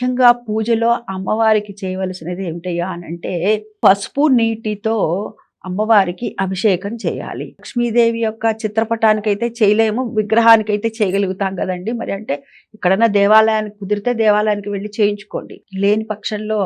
ముఖ్యంగా పూజలో అమ్మవారికి చేయవలసినది ఏమిటయ్యా అని అంటే పసుపు నీటితో అమ్మవారికి అభిషేకం చేయాలి. లక్ష్మీదేవి యొక్క చిత్రపటానికైతే చేయలేము విగ్రహానికైతే చేయగలుగుతాం కదండి. మరి అంటే ఎక్కడన్నా దేవాలయానికి కుదిరితే దేవాలయానికి వెళ్ళి చేయించుకోండి. లేని పక్షంలో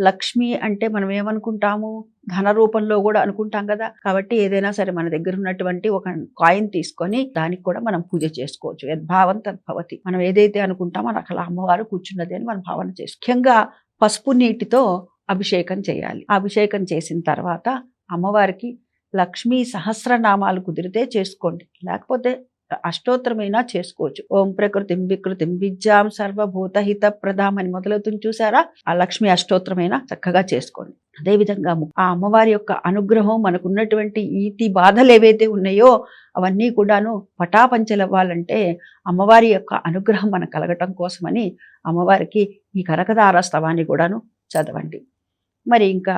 లక్ష్మి అంటే మనం ఏమనుకుంటాము? ధన రూపంలో కూడా అనుకుంటాం కదా? కాబట్టి ఏదైనా సరే మన దగ్గర ఉన్నటువంటి ఒక కాయిన్ తీసుకొని దానికి కూడా మనం పూజ చేసుకోవచ్చు. యద్భావం తద్భవతి. మనం ఏదైతే అనుకుంటామో అక్కడ అమ్మవారు కూర్చున్నది అని మనం భావన చేసు ముఖ్యంగా పసుపు నీటితో అభిషేకం చేయాలి. అభిషేకం చేసిన తర్వాత అమ్మవారికి లక్ష్మీ సహస్రనామాలు కుదిరితే చేసుకోండి. లేకపోతే అష్టోత్తరమైనా చేసుకోవచ్చు. ఓం ప్రకృతిం వికృతిం విద్యాం సర్వభూతహిత ప్రదాం అని మొదలవుతుంది చూసారా? ఆ లక్ష్మి అష్టోత్తరమైనా చక్కగా చేసుకోండి. అదేవిధంగా ఆ అమ్మవారి యొక్క అనుగ్రహం మనకున్నటువంటి ఈతి బాధలు ఏవైతే ఉన్నాయో అవన్నీ కూడాను పటాపంచలవ్వాలంటే అమ్మవారి యొక్క అనుగ్రహం మనకు కలగటం కోసమని అమ్మవారికి ఈ కనకదార స్తవాన్ని కూడాను చదవండి. మరి ఇంకా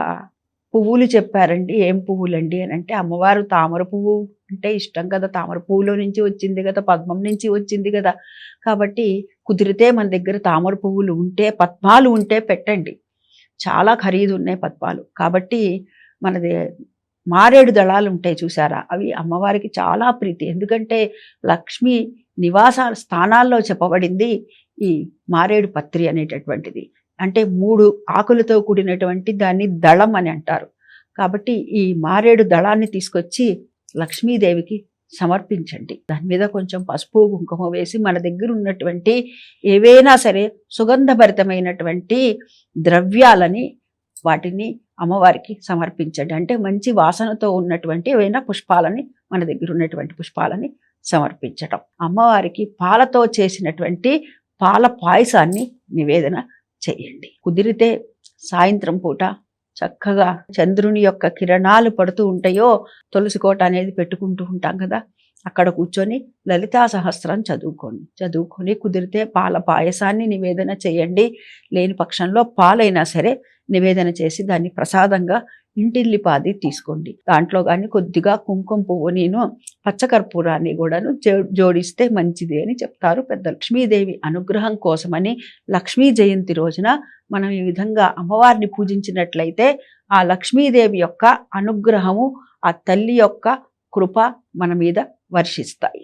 పువ్వులు చెప్పారండి. ఏం పువ్వులండి అని అంటే అమ్మవారు తామర పువ్వు అంటే ఇష్టం కదా. తామర పువ్వులో నుంచి వచ్చింది కదా. పద్మం నుంచి వచ్చింది కదా. కాబట్టి కుదిరితే మన దగ్గర తామర పువ్వులు ఉంటే పద్మాలు ఉంటే పెట్టండి. చాలా ఖరీదు ఉన్నాయి పద్మాలు. కాబట్టి మనది మారేడు దళాలు ఉంటాయి చూసారా? అవి అమ్మవారికి చాలా ప్రీతి. ఎందుకంటే లక్ష్మి నివాస స్థానాల్లో చెప్పబడింది ఈ మారేడు పత్రి అనేటటువంటిది. అంటే మూడు ఆకులతో కూడినటువంటి దాన్ని దళం అని అంటారు. కాబట్టి ఈ మారేడు దళాన్ని తీసుకొచ్చి లక్ష్మీదేవికి సమర్పించండి. దాని మీద కొంచెం పసుపు కుంకుమ వేసి మన దగ్గర ఉన్నటువంటి ఏవైనా సరే సుగంధభరితమైనటువంటి ద్రవ్యాలని వాటిని అమ్మవారికి సమర్పించండి. అంటే మంచి వాసనతో ఉన్నటువంటి ఏవైనా పుష్పాలని మన దగ్గర ఉన్నటువంటి పుష్పాలని సమర్పించటం. అమ్మవారికి పాలతో చేసినటువంటి పాల పాయసాన్ని నివేదన చేయండి. కుదిరితే సాయంత్రం పూట చక్కగా చంద్రుని యొక్క కిరణాలు పడుతూ ఉంటాయో తులసి కోట అనేది పెట్టుకుంటూ ఉంటాం కదా. అక్కడ కూర్చొని లలితా సహస్రం చదువుకోండి. చదువుకొని కుదిరితే పాల పాయసాన్ని నివేదన చేయండి. లేని పక్షంలో పాలైనా సరే నివేదన చేసి దాన్ని ప్రసాదంగా ఇంటిల్లిపాది తీసుకోండి. దాంట్లో కానీ కొద్దిగా కుంకుమ పువ్వు నేను పచ్చకర్పూరాన్ని కూడాను జోడిస్తే మంచిది అని చెప్తారు పెద్ద లక్ష్మీదేవి అనుగ్రహం కోసమని లక్ష్మీ జయంతి రోజున మనం ఈ విధంగా అమ్మవారిని పూజించినట్లయితే ఆ లక్ష్మీదేవి యొక్క అనుగ్రహము ఆ తల్లి యొక్క కృప మన మీద వర్షిస్తాయి.